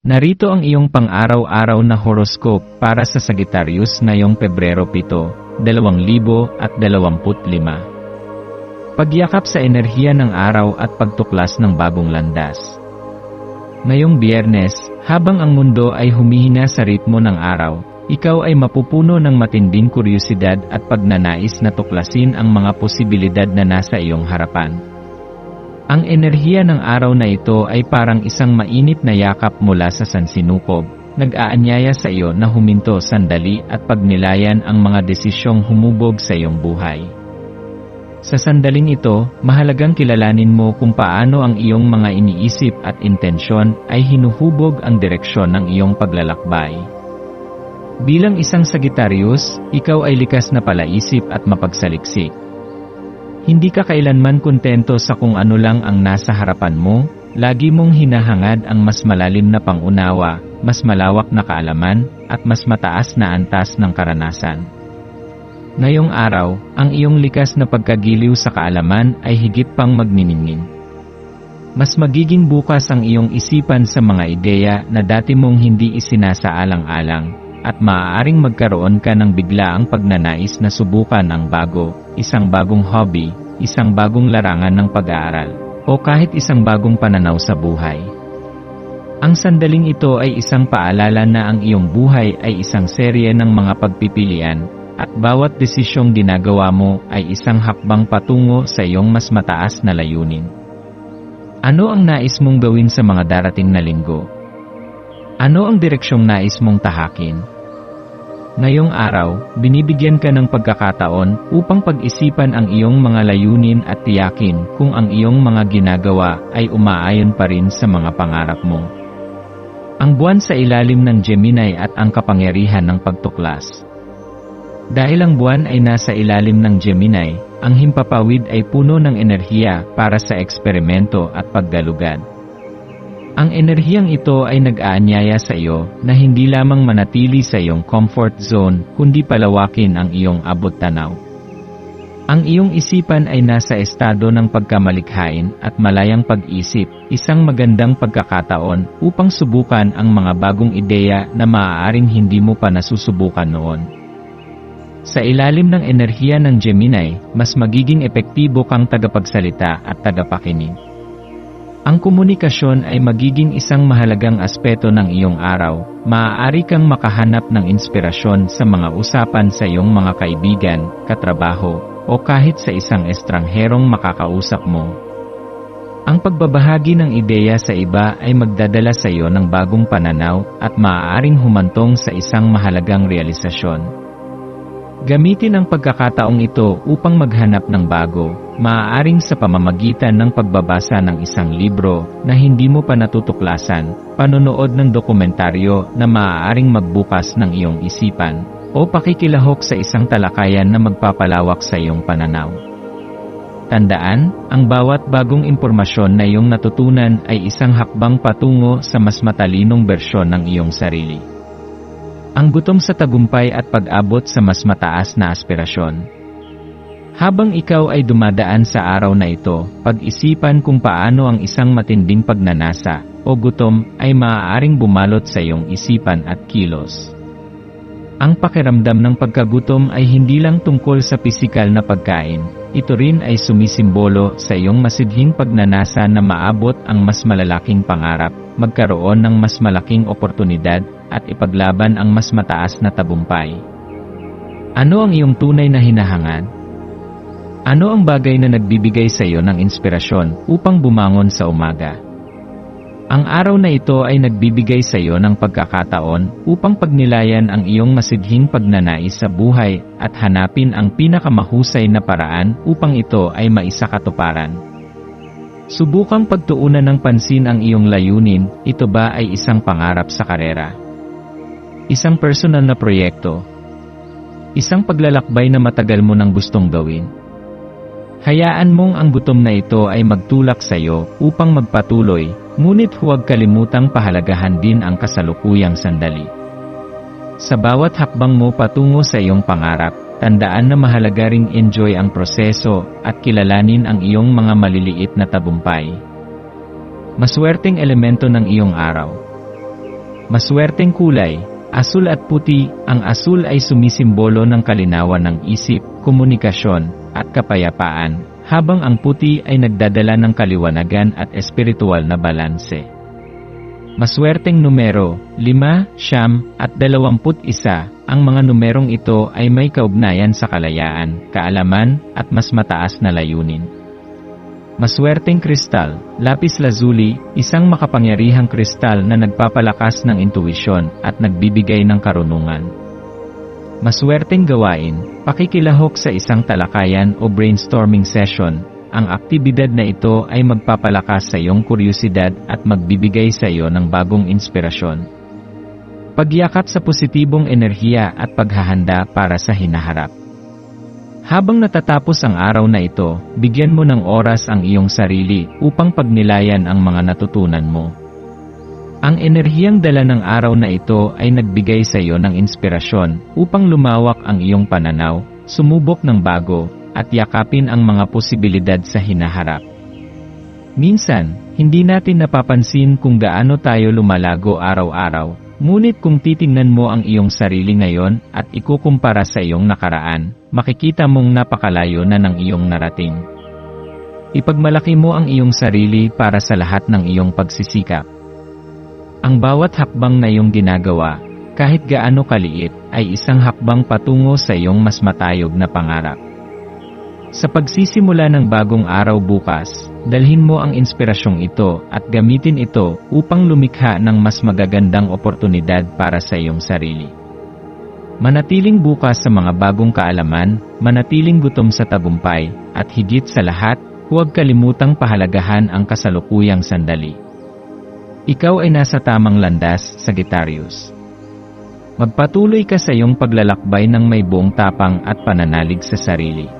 Narito ang iyong pang-araw-araw na horoscope para sa Sagittarius ngayong Pebrero 7, 2025. Pagyakap sa enerhiya ng araw at pagtuklas ng bagong landas. Ngayong biyernes, habang ang mundo ay humihina sa ritmo ng araw, ikaw ay mapupuno ng matinding kuryosidad at pagnanais na tuklasin ang mga posibilidad na nasa iyong harapan. Ang enerhiya ng araw na ito ay parang isang mainit na yakap mula sa sansinukob, nag-aanyaya sa iyo na huminto sandali at pagnilayan ang mga desisyong humubog sa iyong buhay. Sa sandaling ito, mahalagang kilalanin mo kung paano ang iyong mga iniisip at intensyon ay hinuhubog ang direksyon ng iyong paglalakbay. Bilang isang Sagittarius, ikaw ay likas na palaisip at mapagsaliksik. Hindi ka kailanman kontento sa kung ano lang ang nasa harapan mo, lagi mong hinahangad ang mas malalim na pangunawa, mas malawak na kaalaman, at mas mataas na antas ng karanasan. Ngayong araw, ang iyong likas na pagkagiliw sa kaalaman ay higit pang magniningning. Mas magiging bukas ang iyong isipan sa mga ideya na dati mong hindi isinasaalang-alang, at maaaring magkaroon ka ng biglaang pagnanais na subukan ang bago, isang bagong hobby, isang bagong larangan ng pag-aaral, o kahit isang bagong pananaw sa buhay. Ang sandaling ito ay isang paalala na ang iyong buhay ay isang serye ng mga pagpipilian, at bawat desisyong ginagawa mo ay isang hakbang patungo sa iyong mas mataas na layunin. Ano ang nais mong gawin sa mga darating na linggo? Ano ang direksyong nais mong tahakin? Ngayong araw, binibigyan ka ng pagkakataon upang pag-isipan ang iyong mga layunin at tiyakin kung ang iyong mga ginagawa ay umaayon pa rin sa mga pangarap mo. Ang buwan sa ilalim ng Gemini at ang kapangyarihan ng pagtuklas. Dahil ang buwan ay nasa ilalim ng Gemini, ang himpapawid ay puno ng enerhiya para sa eksperimento at paggalugad. Ang enerhiyang ito ay nag-aanyaya sa iyo na hindi lamang manatili sa iyong comfort zone kundi palawakin ang iyong abot tanaw. Ang iyong isipan ay nasa estado ng pagkamalikhain at malayang pag-isip, isang magandang pagkakataon upang subukan ang mga bagong ideya na maaaring hindi mo pa nasusubukan noon. Sa ilalim ng enerhiya ng Gemini, mas magiging epektibo kang tagapagsalita at tagapakinig. Ang komunikasyon ay magiging isang mahalagang aspeto ng iyong araw. Maaari kang makahanap ng inspirasyon sa mga usapan sa iyong mga kaibigan, katrabaho, o kahit sa isang estrangherong makakausap mo. Ang pagbabahagi ng ideya sa iba ay magdadala sa iyo ng bagong pananaw at maaaring humantong sa isang mahalagang realisasyon. Gamitin ang pagkakataong ito upang maghanap ng bago, maaaring sa pamamagitan ng pagbabasa ng isang libro na hindi mo pa natutuklasan, panonood ng dokumentaryo na maaaring magbukas ng iyong isipan, o pakikilahok sa isang talakayan na magpapalawak sa iyong pananaw. Tandaan, ang bawat bagong impormasyon na iyong natutunan ay isang hakbang patungo sa mas matalinong bersyon ng iyong sarili. Ang gutom sa tagumpay at pag-abot sa mas mataas na aspirasyon. Habang ikaw ay dumadaan sa araw na ito, pag-isipan kung paano ang isang matinding pagnanasa o gutom ay maaaring bumalot sa iyong isipan at kilos. Ang pakiramdam ng pagkagutom ay hindi lang tungkol sa pisikal na pagkain, ito rin ay sumisimbolo sa iyong masidhing pagnanasa na maabot ang mas malalaking pangarap, magkaroon ng mas malaking oportunidad, at ipaglaban ang mas mataas na tabumpay. Ano ang iyong tunay na hinahangad? Ano ang bagay na nagbibigay sa iyo ng inspirasyon upang bumangon sa umaga? Ang araw na ito ay nagbibigay sa iyo ng pagkakataon upang pagnilayan ang iyong masidhing pagnanais sa buhay at hanapin ang pinakamahusay na paraan upang ito ay maisakatuparan. Subukang pagtuunan ng pansin ang iyong layunin, ito ba ay isang pangarap sa karera? Isang personal na proyekto? Isang paglalakbay na matagal mo nang gustong gawin? Hayaan mong ang gutom na ito ay magtulak sa iyo upang magpatuloy, ngunit huwag kalimutang pahalagahan din ang kasalukuyang sandali. Sa bawat hakbang mo patungo sa iyong pangarap, tandaan na mahalaga ring enjoy ang proseso at kilalanin ang iyong mga maliliit na tabumpay. Maswerteng elemento ng iyong araw. Maswerteng kulay, asul at puti, ang asul ay sumisimbolo ng kalinawan ng isip, komunikasyon, at kapayapaan, habang ang puti ay nagdadala ng kaliwanagan at espiritual na balanse. Maswerteng numero, 5, siyam, at 21, ang mga numerong ito ay may kaugnayan sa kalayaan, kaalaman, at mas mataas na layunin. Maswerteng kristal, lapis lazuli, isang makapangyarihang kristal na nagpapalakas ng intuwisyon at nagbibigay ng karunungan. Maswerteng gawain, pakikilahok sa isang talakayan o brainstorming session, ang aktibidad na ito ay magpapalakas sa iyong kuryosidad at magbibigay sa iyo ng bagong inspirasyon. Pagyakap sa positibong enerhiya at paghahanda para sa hinaharap. Habang natatapos ang araw na ito, bigyan mo ng oras ang iyong sarili upang pagnilayan ang mga natutunan mo. Ang enerhiyang dala ng araw na ito ay nagbigay sa iyo ng inspirasyon upang lumawak ang iyong pananaw, sumubok ng bago, at yakapin ang mga posibilidad sa hinaharap. Minsan, hindi natin napapansin kung gaano tayo lumalago araw-araw, ngunit kung titingnan mo ang iyong sarili ngayon at ikukumpara sa iyong nakaraan, makikita mong napakalayo na ng iyong narating. Ipagmalaki mo ang iyong sarili para sa lahat ng iyong pagsisikap. Ang bawat hakbang na iyong ginagawa, kahit gaano kaliit, ay isang hakbang patungo sa iyong mas matayog na pangarap. Sa pagsisimula ng bagong araw bukas, dalhin mo ang inspirasyong ito at gamitin ito upang lumikha ng mas magagandang oportunidad para sa iyong sarili. Manatiling bukas sa mga bagong kaalaman, manatiling gutom sa tagumpay, at higit sa lahat, huwag kalimutang pahalagahan ang kasalukuyang sandali. Ikaw ay nasa tamang landas, Sagittarius. Magpatuloy ka sa iyong paglalakbay ng may buong tapang at pananalig sa sarili.